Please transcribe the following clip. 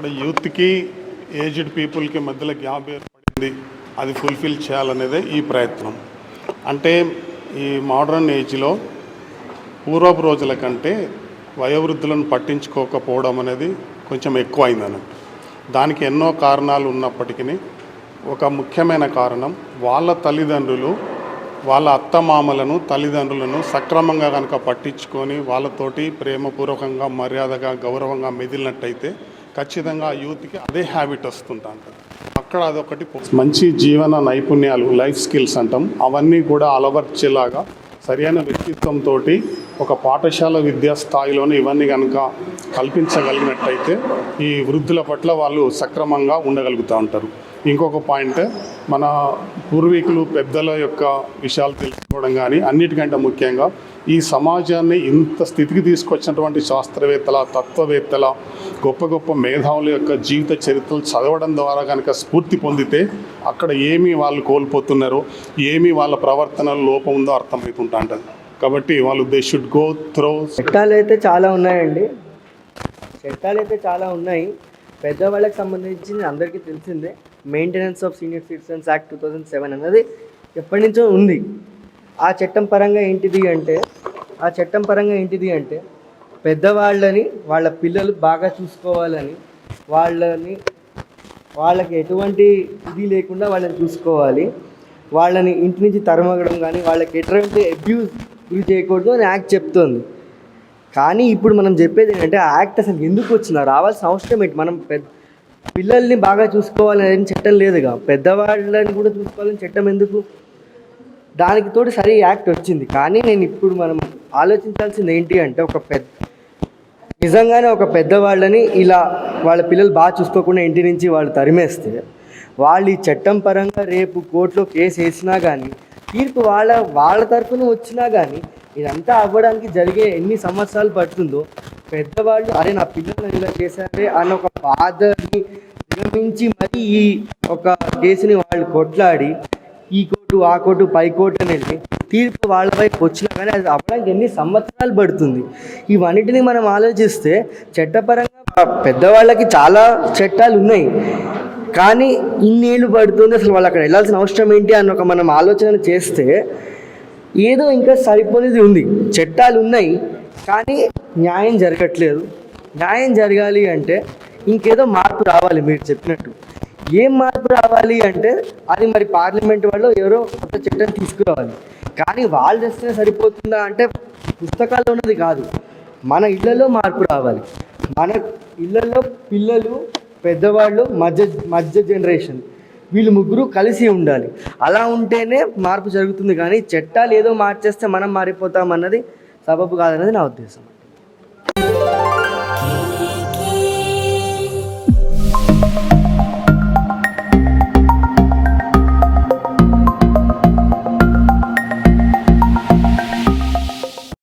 అక్కడ యూత్కి ఏజ్డ్ పీపుల్కి మధ్యలో గ్యాప్ ఏర్పడింది. అది ఫుల్ఫిల్ చేయాలనేదే ఈ ప్రయత్నం. అంటే ఈ మోడర్న్ ఏజ్లో పూర్వపు రోజుల కంటే వయోవృద్ధులను పట్టించుకోకపోవడం అనేది కొంచెం ఎక్కువ అయిందన్నట్టు దానికి ఎన్నో కారణాలు ఉన్నప్పటికీ ఒక ముఖ్యమైన కారణం వాళ్ళ తల్లిదండ్రులు వాళ్ళ అత్తమామలను తల్లిదండ్రులను సక్రమంగా కనుక పట్టించుకొని వాళ్ళతోటి ప్రేమపూర్వకంగా మర్యాదగా గౌరవంగా మెదిలినట్టయితే ఖచ్చితంగా యూత్కి అదే హ్యాబిట్ వస్తుంటాం అక్కడ అదొకటి మంచి జీవన నైపుణ్యాలు లైఫ్ స్కిల్స్ అంటాం. అవన్నీ కూడా అలవర్చేలాగా సరైన వ్యక్తిత్వంతో ఒక పాఠశాల విద్యా స్థాయిలోనే ఇవన్నీ కనుక కల్పించగలిగినట్టయితే ఈ వృద్ధుల పట్ల వాళ్ళు సక్రమంగా ఉండగలుగుతూ ఉంటారు. ఇంకొక పాయింట్ మన పూర్వీకులు పెద్దల యొక్క విషయాలు తెలుసుకోవడం కానీ అన్నిటికంటే ముఖ్యంగా ఈ సమాజాన్ని ఇంత స్థితికి తీసుకొచ్చినటువంటి శాస్త్రవేత్తల తత్వవేత్తల గొప్ప గొప్ప మేధావుల యొక్క జీవిత చరిత్రలు చదవడం ద్వారా కనుక స్ఫూర్తి పొందితే అక్కడ ఏమి వాళ్ళు కోల్పోతున్నారో ఏమి వాళ్ళ ప్రవర్తనలో లోపం ఉందో అర్థమవుతుంటా కాబట్టి వాళ్ళు దే షుడ్ గో త్రో చట్టాలు అయితే చాలా ఉన్నాయండి. చట్టాలు అయితే చాలా ఉన్నాయి. పెద్దవాళ్ళకి సంబంధించి అందరికీ తెలిసిందే. Maintenance of senior citizens act two thousand seven అనేది ఎప్పటి నుంచో ఉంది. ఆ చట్టం పరంగా ఏంటిది అంటే ఆ చట్టం పరంగా ఏంటిది అంటే పెద్దవాళ్ళని వాళ్ళ పిల్లలు బాగా చూసుకోవాలని వాళ్ళని వాళ్ళకి ఎటువంటి ఇది లేకుండా వాళ్ళని చూసుకోవాలి. వాళ్ళని ఇంటి నుంచి తరమగడం కానీ వాళ్ళకి ఎటువంటి అబ్యూస్ గురి చేయకూడదు అని యాక్ట్ చెప్తోంది. కానీ ఇప్పుడు మనం చెప్పేది ఏంటంటే ఆ యాక్ట్ అసలు ఎందుకు వచ్చిందో? రావాల్సిన అవసరం ఏంటి? మనం పెద్ద పిల్లల్ని బాగా చూసుకోవాలని చట్టం లేదుగా. పెద్దవాళ్ళని కూడా చూసుకోవాలని చట్టం ఎందుకు దానికి తోడు సరే యాక్ట్ వచ్చింది. కానీ నేను ఇప్పుడు మనం ఆలోచించాల్సింది ఏంటి అంటే ఒక పెద్ద నిజంగానే ఒక పెద్దవాళ్ళని ఇలా వాళ్ళ పిల్లలు బాగా చూసుకోకుండా ఇంటి నుంచి వాళ్ళు తరిమేస్తే వాళ్ళు ఈ చట్టం పరంగా రేపు కోర్టులో కేసు వేసినా కానీ తీర్పు వాళ్ళ వాళ్ళ తరఫున వచ్చినా కానీ ఇదంతా అవ్వడానికి జరిగే ఎన్ని సంవత్సరాలు పడుతుందో పెద్దవాళ్ళు అరే నా పిల్లలు ఇలా చేశారే అన్న ఒక బాధని విరమించి మరి ఈ ఒక కేసుని వాళ్ళు కొట్లాడి ఈ కోర్టు ఆ కోర్టు పై కోర్టు అని వెళ్ళి తీర్పు వాళ్ళ వైపు వచ్చినా కానీ అది అవ్వడానికి ఎన్ని సంవత్సరాలు పడుతుంది? ఇవన్నిటిని మనం ఆలోచిస్తే చట్టపరంగా పెద్దవాళ్ళకి చాలా చట్టాలు ఉన్నాయి. కానీ ఇన్నేళ్ళు పడుతుంది అసలు వాళ్ళు అక్కడ వెళ్ళాల్సిన అవసరం ఏంటి అని ఒక మనం ఆలోచన చేస్తే ఏదో ఇంకా సరిపోయేది ఉంది. చట్టాలు ఉన్నాయి కానీ న్యాయం జరగట్లేదు. న్యాయం జరగాలి అంటే ఇంకేదో మార్పు రావాలి మీరు చెప్పినట్టు. ఏం మార్పు రావాలి అంటే అది మరి పార్లమెంట్ వాళ్ళు ఎవరో కొత్త చట్టం తీసుకురావాలి. కానీ వాళ్ళు చేస్తే సరిపోతుందా అంటే పుస్తకాల్లో ఉన్నది కాదు. మన ఇళ్ళలో మార్పు రావాలి. మన ఇళ్ళలో పిల్లలు పెద్దవాళ్ళు మధ్య మధ్య జనరేషన్ వీళ్ళు ముగ్గురు కలిసి ఉండాలి. అలా ఉంటేనే మార్పు జరుగుతుంది కానీ చట్టాలు ఏదో మార్చేస్తే మనం మారిపోతాం అన్నది సబబు కాదన్నది నా ఉద్దేశం.